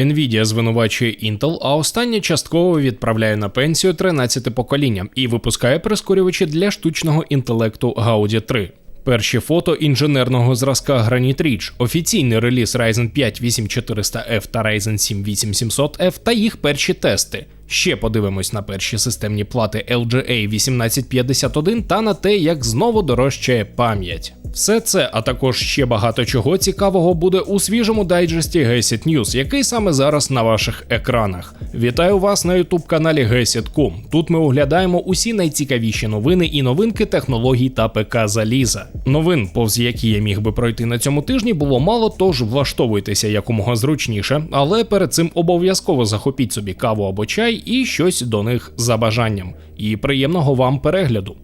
Nvidia звинувачує Intel, а остання частково відправляє на пенсію 13 покоління і випускає прискорювачі для штучного інтелекту Gaudi 3. Перші фото інженерного зразка Granite Ridge, офіційний реліз Ryzen 5 8400F та Ryzen 7 8700F та їх перші тести. Ще подивимось на перші системні плати LGA 1851 та на те, як знову дорожчає пам'ять. Все це, а також ще багато чого цікавого буде у свіжому дайджесті Gesit News, який саме зараз на ваших екранах. Вітаю вас на youtube каналі Gesit.com. Тут ми оглядаємо усі найцікавіші новини і новинки технологій та ПК заліза. Новин, повз які я міг би пройти на цьому тижні, було мало, тож влаштовуйтеся якомога зручніше, але перед цим обов'язково захопіть собі каву або чай і щось до них за бажанням. І приємного вам перегляду.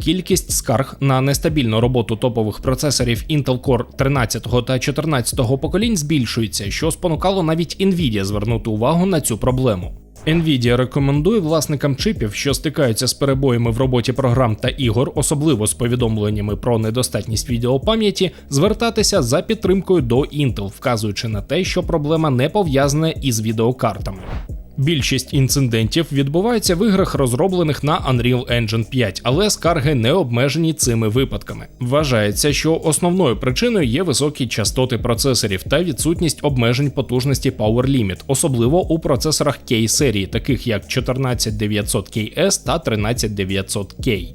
Кількість скарг на нестабільну роботу топових процесорів Intel Core 13 та 14 поколінь збільшується, що спонукало навіть Nvidia звернути увагу на цю проблему. Nvidia рекомендує власникам чипів, що стикаються з перебоями в роботі програм та ігор, особливо з повідомленнями про недостатність відеопам'яті, звертатися за підтримкою до Intel, вказуючи на те, що проблема не пов'язана із відеокартами. Більшість інцидентів відбуваються в іграх, розроблених на Unreal Engine 5, але скарги не обмежені цими випадками. Вважається, що основною причиною є високі частоти процесорів та відсутність обмежень потужності Power Limit, особливо у процесорах K серії, таких як 14900KS та 13900K.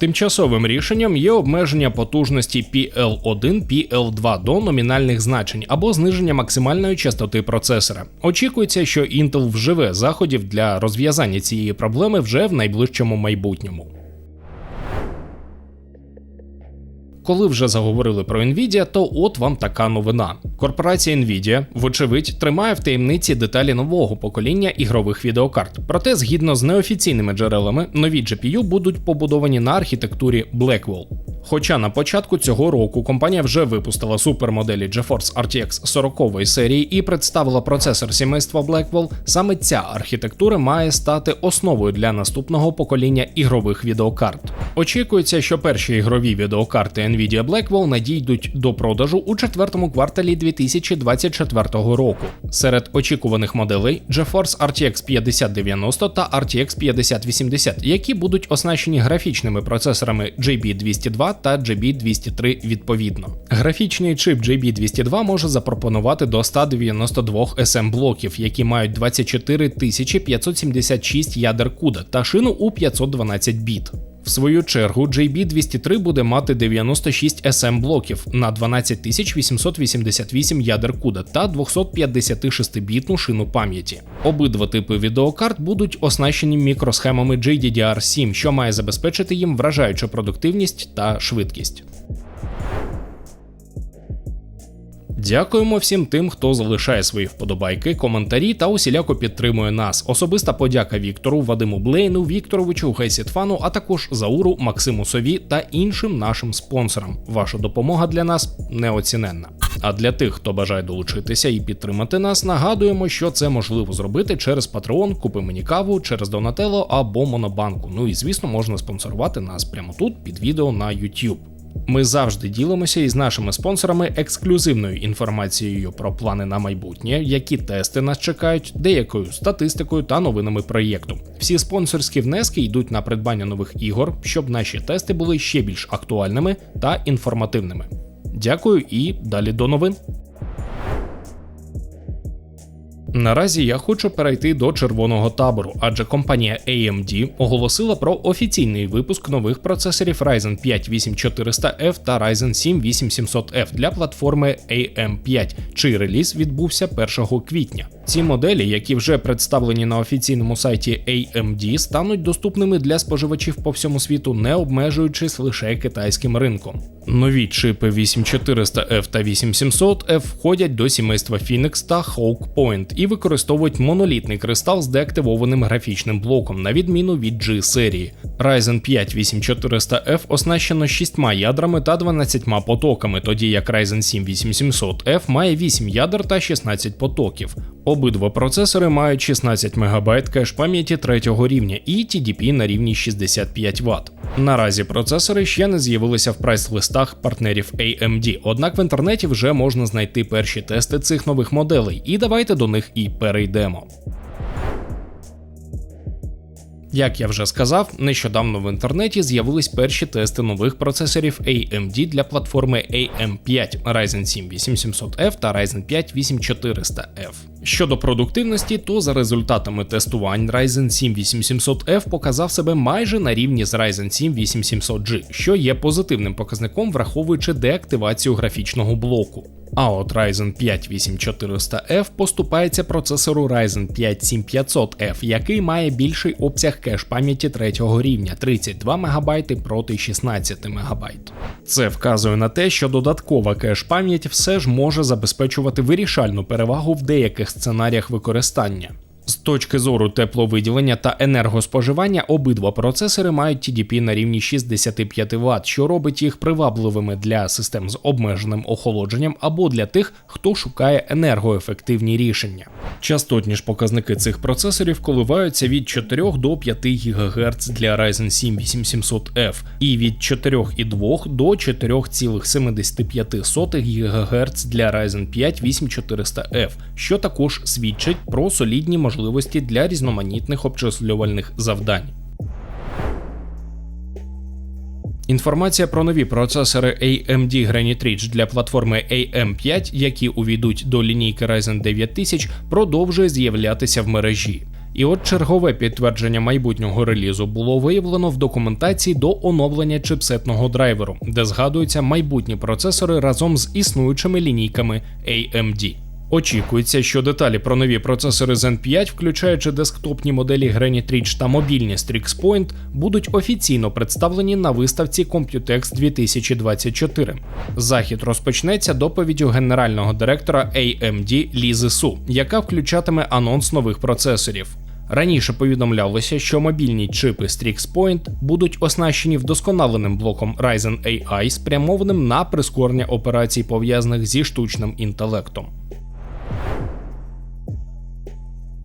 Тимчасовим рішенням є обмеження потужності PL1 PL2 до номінальних значень або зниження максимальної частоти процесора. Очікується, що Intel вживе заходів для розв'язання цієї проблеми вже в найближчому майбутньому. Коли вже заговорили про Nvidia, то от вам така новина. Корпорація Nvidia, вочевидь, тримає в таємниці деталі нового покоління ігрових відеокарт. Проте, згідно з неофіційними джерелами, нові GPU будуть побудовані на архітектурі Blackwell. Хоча на початку цього року компанія вже випустила супермоделі GeForce RTX 40 серії і представила процесор сімейства Blackwell, саме ця архітектура має стати основою для наступного покоління ігрових відеокарт. Очікується, що перші ігрові відеокарти Nvidia Blackwell надійдуть до продажу у четвертому кварталі 2024 року. Серед очікуваних моделей GeForce RTX 5090 та RTX 5080, які будуть оснащені графічними процесорами GB202 та GB203 відповідно. Графічний чип GB202 може запропонувати до 192 SM блоків, які мають 24 576 ядер CUDA та шину у 512 біт. Свою чергу JB203 буде мати 96 SM блоків на 12888 ядер CUDA та 256-бітну шину пам'яті. Обидва типи відеокарт будуть оснащені мікросхемами JDDR7, що має забезпечити їм вражаючу продуктивність та швидкість. Дякуємо всім тим, хто залишає свої вподобайки, коментарі та усіляко підтримує нас. Особиста подяка Віктору, Вадиму Блейну, Вікторовичу, Гейсітфану, а також Зауру, Максиму Сові та іншим нашим спонсорам. Ваша допомога для нас неоціненна. А для тих, хто бажає долучитися і підтримати нас, нагадуємо, що це можливо зробити через Patreon, купи мені каву, через Донателло або Монобанку. Ну і звісно, можна спонсорувати нас прямо тут під відео на YouTube. Ми завжди ділимося із нашими спонсорами ексклюзивною інформацією про плани на майбутнє, які тести нас чекають, деякою статистикою та новинами проєкту. Всі спонсорські внески йдуть на придбання нових ігор, щоб наші тести були ще більш актуальними та інформативними. Дякую і далі до новин. Наразі я хочу перейти до червоного табору, адже компанія AMD оголосила про офіційний випуск нових процесорів Ryzen 5 8400F та Ryzen 7 8700F для платформи AM5, чий реліз відбувся 1 квітня. Ці моделі, які вже представлені на офіційному сайті AMD, стануть доступними для споживачів по всьому світу, не обмежуючись лише китайським ринком. Нові чипи 8400F та 8700F входять до сімейства Phoenix та Hawk Point і використовують монолітний кристал з деактивованим графічним блоком, на відміну від G серії. Ryzen 5 8400F оснащено 6 ядрами та 12 потоками, тоді як Ryzen 7 8700F має 8 ядер та 16 потоків. Обидва процесори мають 16 МБ кеш пам'яті третього рівня і TDP на рівні 65 Вт. Наразі процесори ще не з'явилися в прайс-листах партнерів AMD, однак в інтернеті вже можна знайти перші тести цих нових моделей, і давайте до них і перейдемо. Як я вже сказав, нещодавно в інтернеті з'явились перші тести нових процесорів AMD для платформи AM5 Ryzen 7 8700F та Ryzen 5 8400F. Щодо продуктивності, то за результатами тестувань Ryzen 7 8700F показав себе майже на рівні з Ryzen 7 8700G, що є позитивним показником, враховуючи деактивацію графічного блоку. А от Ryzen 5 8400F поступається процесору Ryzen 5 7500F, який має більший обсяг кеш пам'яті третього рівня 32 МБ проти 16 МБ. Це вказує на те, що додаткова кеш пам'ять все ж може забезпечувати вирішальну перевагу в деяких сценаріях використання. З точки зору тепловиділення та енергоспоживання обидва процесори мають TDP на рівні 65 Вт, що робить їх привабливими для систем з обмеженим охолодженням або для тих, хто шукає енергоефективні рішення. Частотні ж показники цих процесорів коливаються від 4 до 5 ГГц для Ryzen 7 8700F і від 4,2 до 4,75 ГГц для Ryzen 5 8400F, що також свідчить про солідні можливості для різноманітних обчислювальних завдань. Інформація про нові процесори AMD Granite Ridge для платформи AM5, які увійдуть до лінійки Ryzen 9000, продовжує з'являтися в мережі. І от чергове підтвердження майбутнього релізу було виявлено в документації до оновлення чипсетного драйверу, де згадуються майбутні процесори разом з існуючими лінійками AMD. Очікується, що деталі про нові процесори Zen 5, включаючи десктопні моделі Granite Ridge та мобільні Strix Point, будуть офіційно представлені на виставці Computex 2024. Захід розпочнеться доповіддю генерального директора AMD Лізи Су, яка включатиме анонс нових процесорів. Раніше повідомлялося, що мобільні чипи Strix Point будуть оснащені вдосконаленим блоком Ryzen AI, спрямованим на прискорення операцій пов'язаних зі штучним інтелектом.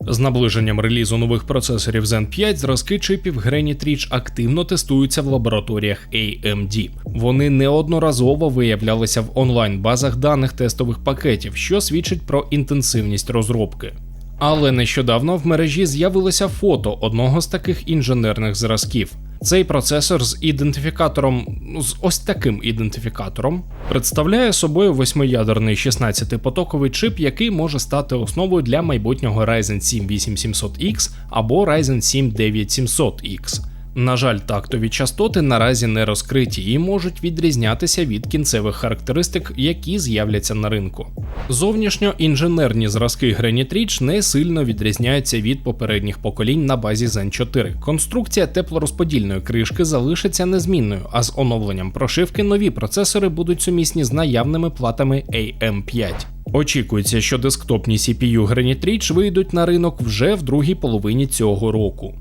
З наближенням релізу нових процесорів Zen 5 зразки чипів Granite Ridge активно тестуються в лабораторіях AMD. Вони неодноразово виявлялися в онлайн-базах даних тестових пакетів, що свідчить про інтенсивність розробки. Але нещодавно в мережі з'явилося фото одного з таких інженерних зразків. Цей процесор з ідентифікатором, ну, з ось таким ідентифікатором, представляє собою восьмиядерний 16-потоковий чип, який може стати основою для майбутнього Ryzen 7 8700X або Ryzen 7 9700X. На жаль, тактові частоти наразі не розкриті і можуть відрізнятися від кінцевих характеристик, які з'являться на ринку. Зовнішньо інженерні зразки Ridge не сильно відрізняються від попередніх поколінь на базі Zen 4. Конструкція теплорозподільної кришки залишиться незмінною, а з оновленням прошивки нові процесори будуть сумісні з наявними платами AM5. Очікується, що десктопні CPU Granite вийдуть на ринок вже в другій половині цього року.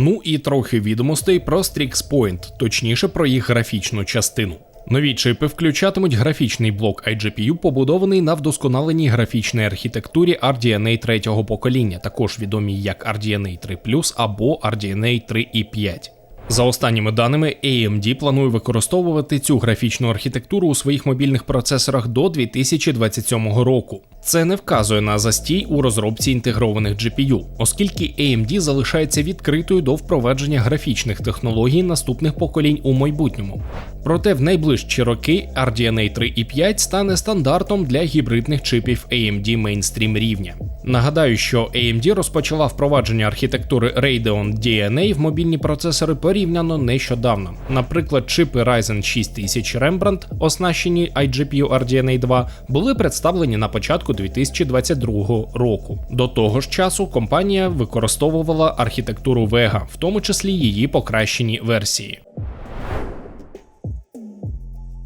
Ну і трохи відомостей про Strix Point, точніше про їх графічну частину. Нові чипи включатимуть графічний блок iGPU, побудований на вдосконаленій графічній архітектурі RDNA третього покоління, також відомій як RDNA 3 або RDNA 3.5. За останніми даними, AMD планує використовувати цю графічну архітектуру у своїх мобільних процесорах до 2027 року. Це не вказує на застій у розробці інтегрованих GPU, оскільки AMD залишається відкритою до впровадження графічних технологій наступних поколінь у майбутньому. Проте в найближчі роки RDNA 3.5 стане стандартом для гібридних чипів AMD мейнстрім рівня. Нагадаю, що AMD розпочала впровадження архітектури Radeon DNA в мобільні процесори порівняно нещодавно. Наприклад, чипи Ryzen 6000 Rembrandt, оснащені iGPU RDNA 2, були представлені на початку 2022 року. До того ж часу компанія використовувала архітектуру Vega, в тому числі її покращені версії.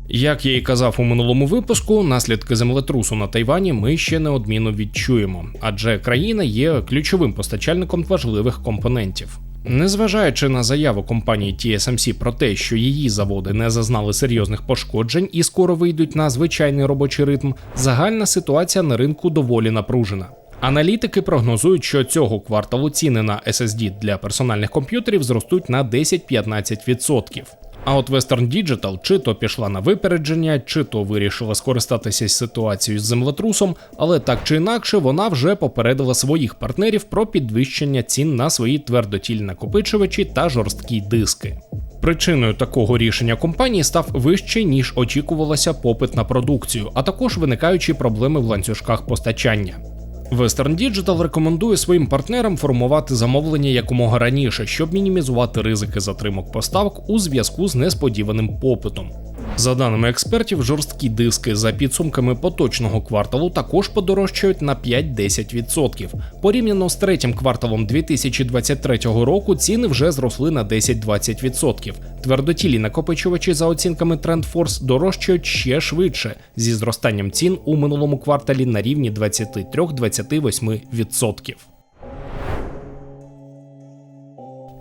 Як я і казав у минулому випуску, наслідки землетрусу на Тайвані ми ще неодмінно відчуємо, адже країна є ключовим постачальником важливих компонентів. Незважаючи на заяву компанії TSMC про те, що її заводи не зазнали серйозних пошкоджень і скоро вийдуть на звичайний робочий ритм, загальна ситуація на ринку доволі напружена. Аналітики прогнозують, що цього кварталу ціни на SSD для персональних комп'ютерів зростуть на 10-15%. А от Western Digital чи то пішла на випередження, чи то вирішила скористатися ситуацією з землетрусом, але так чи інакше вона вже попередила своїх партнерів про підвищення цін на свої твердотільні накопичувачі та жорсткі диски. Причиною такого рішення компанії став вищий, ніж очікувалося попит на продукцію, а також виникаючі проблеми в ланцюжках постачання. Western Digital рекомендує своїм партнерам формувати замовлення якомога раніше, щоб мінімізувати ризики затримок поставок у зв'язку з несподіваним попитом. За даними експертів, жорсткі диски за підсумками поточного кварталу також подорожчають на 5-10%. Порівняно з третім кварталом 2023 року ціни вже зросли на 10-20%. Твердотілі накопичувачі за оцінками TrendForce дорожчають ще швидше зі зростанням цін у минулому кварталі на рівні 23-28%.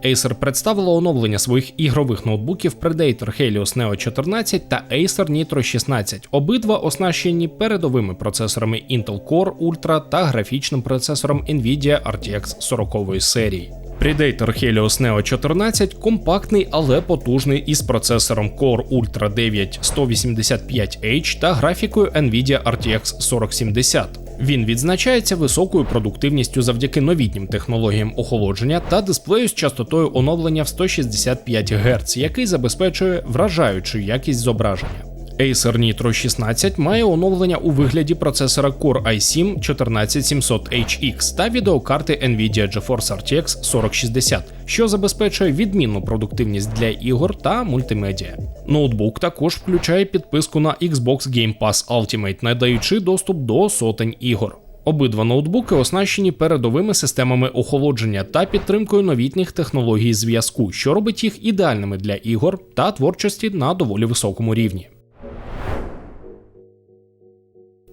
Acer представила оновлення своїх ігрових ноутбуків Predator Helios Neo 14 та Acer Nitro 16, обидва оснащені передовими процесорами Intel Core Ultra та графічним процесором Nvidia RTX 40 серії. Predator Helios Neo 14 компактний, але потужний із процесором Core Ultra 9 185H та графікою Nvidia RTX 4070. Він відзначається високою продуктивністю завдяки новітнім технологіям охолодження та дисплею з частотою оновлення в 165 Гц, який забезпечує вражаючу якість зображення. Acer Nitro 16 має оновлення у вигляді процесора Core i7 14700HX та відеокарти Nvidia GeForce RTX 4060, що забезпечує відмінну продуктивність для ігор та мультимедіа. Ноутбук також включає підписку на Xbox Game Pass Ultimate, надаючи доступ до сотень ігор. Обидва ноутбуки оснащені передовими системами охолодження та підтримкою новітніх технологій зв'язку, що робить їх ідеальними для ігор та творчості на доволі високому рівні.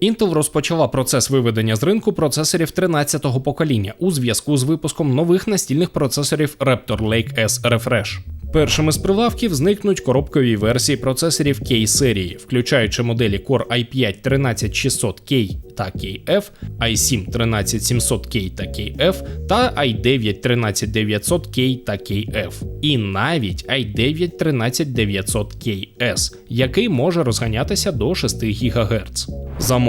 Intel розпочала процес виведення з ринку процесорів 13-го покоління у зв'язку з випуском нових настільних процесорів Raptor Lake S Refresh. Першими з прилавків зникнуть коробкові версії процесорів K серії, включаючи моделі Core i5 13600K та KF, i7 13700K та KF та i9 13900K та KF, і навіть i9 13900KS, який може розганятися до 6 ГГц.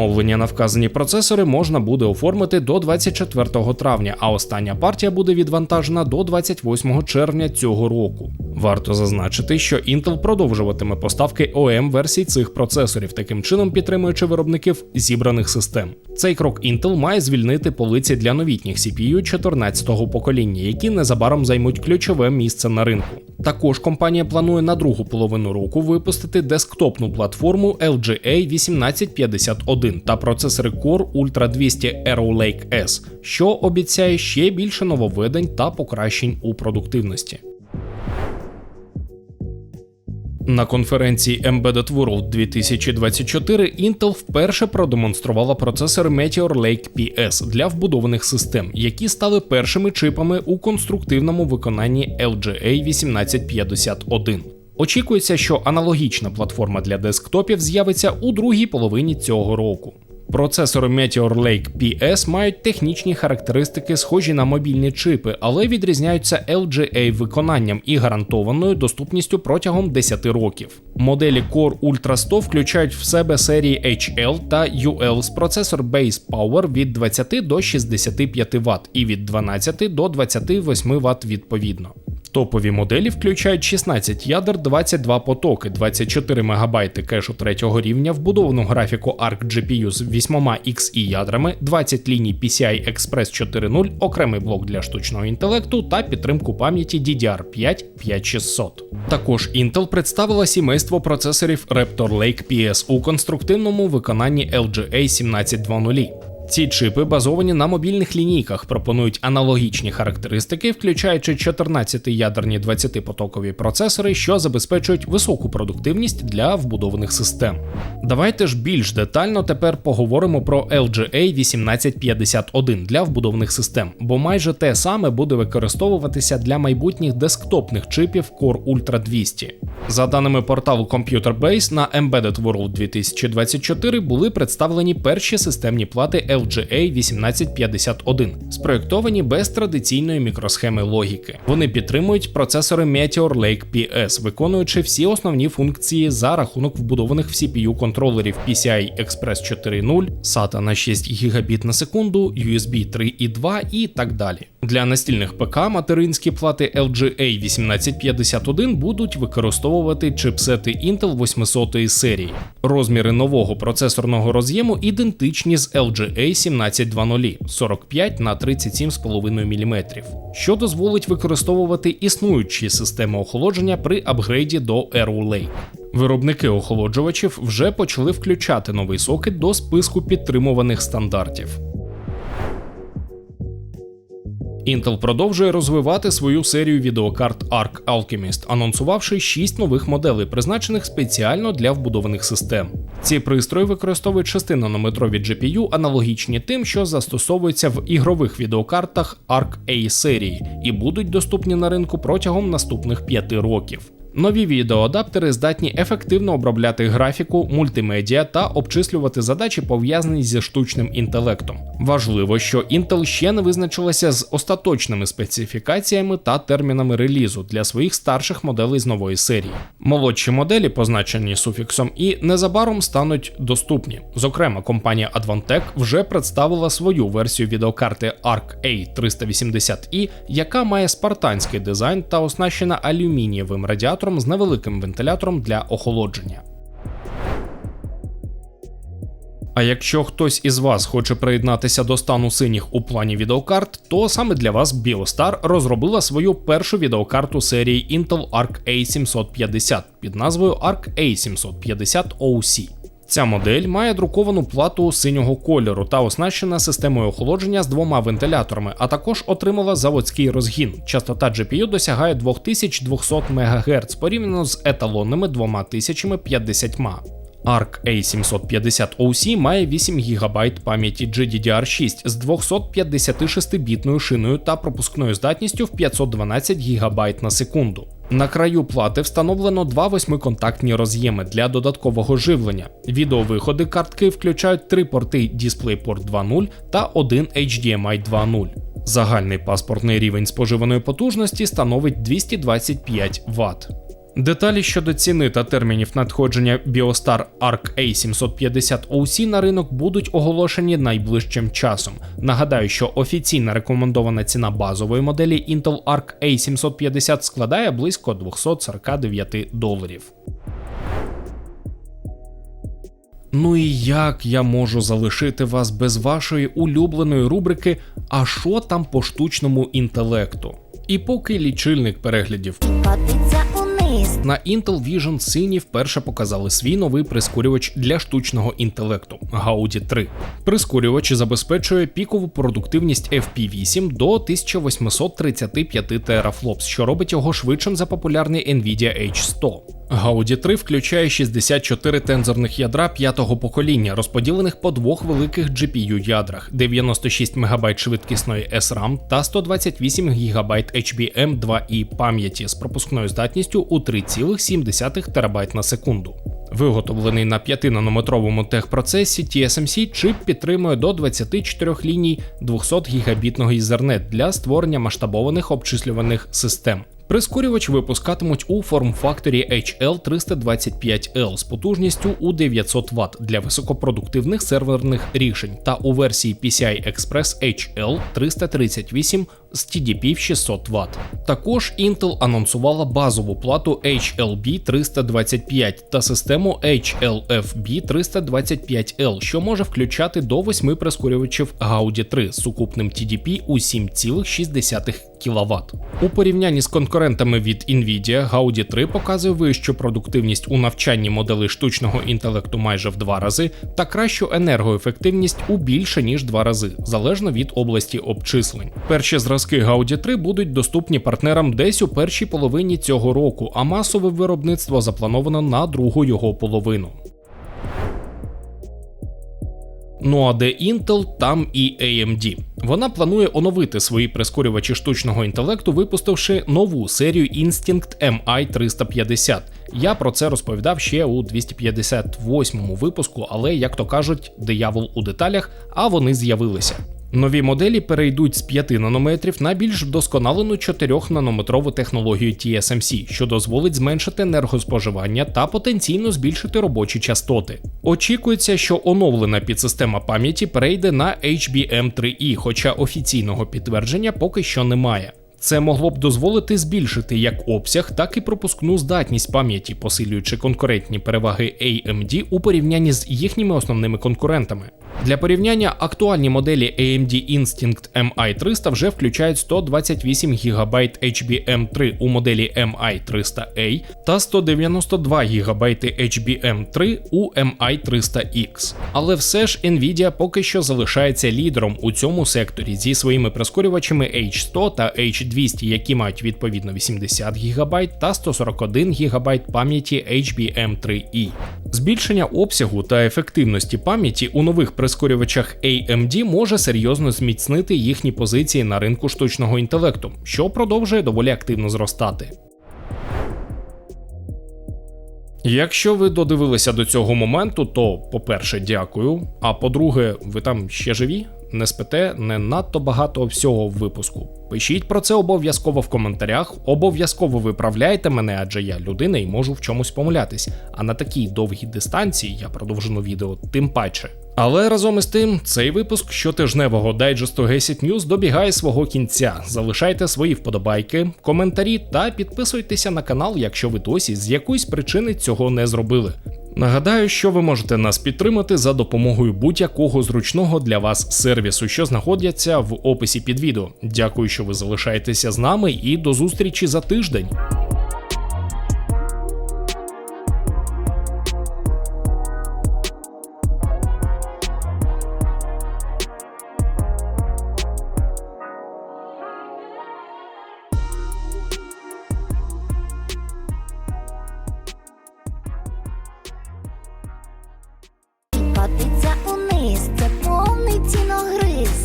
Замовлення на вказані процесори можна буде оформити до 24 травня, а остання партія буде відвантажена до 28 червня цього року. Варто зазначити, що Intel продовжуватиме поставки OEM версій цих процесорів, таким чином підтримуючи виробників зібраних систем. Цей крок Intel має звільнити полиці для новітніх CPU 14-го покоління, які незабаром займуть ключове місце на ринку. Також компанія планує на другу половину року випустити десктопну платформу LGA 1851 та процесори Core Ultra 200 Arrow Lake S, що обіцяє ще більше нововведень та покращень у продуктивності. На конференції Embedded World 2024 Intel вперше продемонструвала процесор Meteor Lake PS для вбудованих систем, які стали першими чипами у конструктивному виконанні LGA 1851. Очікується, що аналогічна платформа для десктопів з'явиться у другій половині цього року. Процесори Meteor Lake PS мають технічні характеристики, схожі на мобільні чипи, але відрізняються LGA виконанням і гарантованою доступністю протягом 10 років. Моделі Core Ultra 100 включають в себе серії HL та UL з процесор Base Power від 20 до 65 Вт і від 12 до 28 Вт відповідно. Топові моделі включають 16 ядер, 22 потоки, 24 МБ кешу третього рівня, вбудовану графіку ARC GPU з 8 XE ядрами, 20 ліній PCI Express 4.0, окремий блок для штучного інтелекту та підтримку пам'яті DDR5 5600. Також Intel представила сімейство процесорів Raptor Lake PS у конструктивному виконанні LGA 1720. Ці чипи базовані на мобільних лінійках, пропонують аналогічні характеристики, включаючи 14 ядерні 20-потокові процесори, що забезпечують високу продуктивність для вбудованих систем. Давайте ж більш детально тепер поговоримо про LGA 1851 для вбудованих систем, бо майже те саме буде використовуватися для майбутніх десктопних чипів Core Ultra 200. За даними порталу Computer Base, на Embedded World 2024 були представлені перші системні плати LGA 1851, спроєктовані без традиційної мікросхеми логіки. Вони підтримують процесори Meteor Lake PS, виконуючи всі основні функції за рахунок вбудованих в CPU контролерів PCI Express 4.0, SATA на 6 Гбіт на секунду, USB 3.2 і так далі. Для настільних ПК материнські плати LGA 1851 будуть використовувати чипсети Intel 800 серії. Розміри нового процесорного роз'єму ідентичні з LGA 1720 45 на 37,5 мм, що дозволить використовувати існуючі системи охолодження при апгрейді до Arrow. Виробники охолоджувачів вже почали включати новий сокет до списку підтримуваних стандартів. Intel продовжує розвивати свою серію відеокарт Arc Alchemist, анонсувавши 6 нових моделей, призначених спеціально для вбудованих систем. Ці пристрої використовують 6-нанометрові GPU, аналогічні тим, що застосовуються в ігрових відеокартах Arc A серії, і будуть доступні на ринку протягом наступних 5 років. Нові відеоадаптери здатні ефективно обробляти графіку, мультимедіа та обчислювати задачі, пов'язані зі штучним інтелектом. Важливо, що Intel ще не визначилася з остаточними специфікаціями та термінами релізу для своїх старших моделей з нової серії. Молодші моделі, позначені суфіксом і незабаром стануть доступні. Зокрема, компанія Advantech вже представила свою версію відеокарти Arc A380i, яка має спартанський дизайн та оснащена алюмінієвим радіатором з невеликим вентилятором для охолодження. А якщо хтось із вас хоче приєднатися до стану синіх у плані відеокарт, то саме для вас Biostar розробила свою першу відеокарту серії Intel Arc A750 під назвою Arc A750 OC. Ця модель має друковану плату синього кольору та оснащена системою охолодження з двома вентиляторами, а також отримала заводський розгін. Частота GPU досягає 2200 МГц порівняно з еталонними 2050. Arc A750 OC має 8 ГБ пам'яті GDDR6 з 256-бітною шиною та пропускною здатністю в 512 ГБ на секунду. На краю плати встановлено два восьмиконтактні роз'єми для додаткового живлення. Відеовиходи картки включають три порти DisplayPort 2.0 та один HDMI 2.0. Загальний паспортний рівень споживаної потужності становить 225 Вт. Деталі щодо ціни та термінів надходження Biostar Arc A750 OC на ринок будуть оголошені найближчим часом. Нагадаю, що офіційна рекомендована ціна базової моделі Intel Arc A750 складає близько 249 доларів. Ну і як я можу залишити вас без вашої улюбленої рубрики А що там по штучному інтелекту? І поки лічильник переглядів котиться. На Intel Vision сині вперше показали свій новий прискорювач для штучного інтелекту Gaudi 3. Прискорювач забезпечує пікову продуктивність FP8 до 1835 терафлопс, що робить його швидшим за популярний Nvidia H100. Gaudi 3 включає 64 тензорних ядра п'ятого покоління, розподілених по двох великих GPU ядрах, 96 МБ швидкісної SRAM та 128 ГБ HBM 2i пам'яті з пропускною здатністю у 3,7 ТБ на секунду. Виготовлений на 5-нанометровому техпроцесі TSMC чип підтримує до 24 ліній 200 гігабітного Ethernet для створення масштабованих обчислюваних систем. Прискорювач випускатимуть у форм-факторі HL325L з потужністю у 900 Вт для високопродуктивних серверних рішень та у версії PCI Express HL338 з TDP в 600 Вт. Також Intel анонсувала базову плату HLB 325 та систему HLFB 325L, що може включати до 8 прискорювачів Gaudi 3 з сукупним TDP у 7,6 кВт. У порівнянні з конкурентами від Nvidia, Gaudi 3 показує вищу продуктивність у навчанні моделей штучного інтелекту майже в два рази та кращу енергоефективність у більше ніж два рази, залежно від області обчислень. Перші зразки Gaudi 3 будуть доступні партнерам десь у першій половині цього року, а масове виробництво заплановано на другу його половину. Ну а де Intel, там і AMD. Вона планує оновити свої прискорювачі штучного інтелекту, випустивши нову серію Instinct MI350. Я про це розповідав ще у 258-му випуску, але як то кажуть, диявол у деталях, а вони з'явилися. Нові моделі перейдуть з 5 нанометрів на більш вдосконалену 4-нанометрову технологію TSMC, що дозволить зменшити енергоспоживання та потенційно збільшити робочі частоти. Очікується, що оновлена підсистема пам'яті перейде на HBM3E, хоча офіційного підтвердження поки що немає. Це могло б дозволити збільшити як обсяг, так і пропускну здатність пам'яті, посилюючи конкурентні переваги AMD у порівнянні з їхніми основними конкурентами. Для порівняння актуальні моделі AMD Instinct MI300 вже включають 128 ГБ HBM3 у моделі MI300A та 192 ГБ HBM3 у MI300X. Але все ж Nvidia поки що залишається лідером у цьому секторі зі своїми прискорювачами H100 та H200, які мають відповідно 80 ГБ та 141 ГБ пам'яті HBM3E. Збільшення обсягу та ефективності пам'яті у нових прискорювачах AMD може серйозно зміцнити їхні позиції на ринку штучного інтелекту, що продовжує доволі активно зростати. Якщо ви додивилися до цього моменту, то по-перше, дякую. А по-друге, ви там ще живі? Не спите не надто багато всього в випуску. Пишіть про це обов'язково в коментарях, обов'язково виправляйте мене, адже я людина і можу в чомусь помилятись. А на такій довгій дистанції я продовжену відео тим паче. Але разом із тим, цей випуск щотижневого дайджесту Гесіт News добігає свого кінця. Залишайте свої вподобайки, коментарі та підписуйтеся на канал, якщо ви досі з якоїсь причини цього не зробили. Нагадаю, що ви можете нас підтримати за допомогою будь-якого зручного для вас сервісу, що знаходяться в описі під відео. Дякую, що ви залишаєтеся з нами, і до зустрічі за тиждень.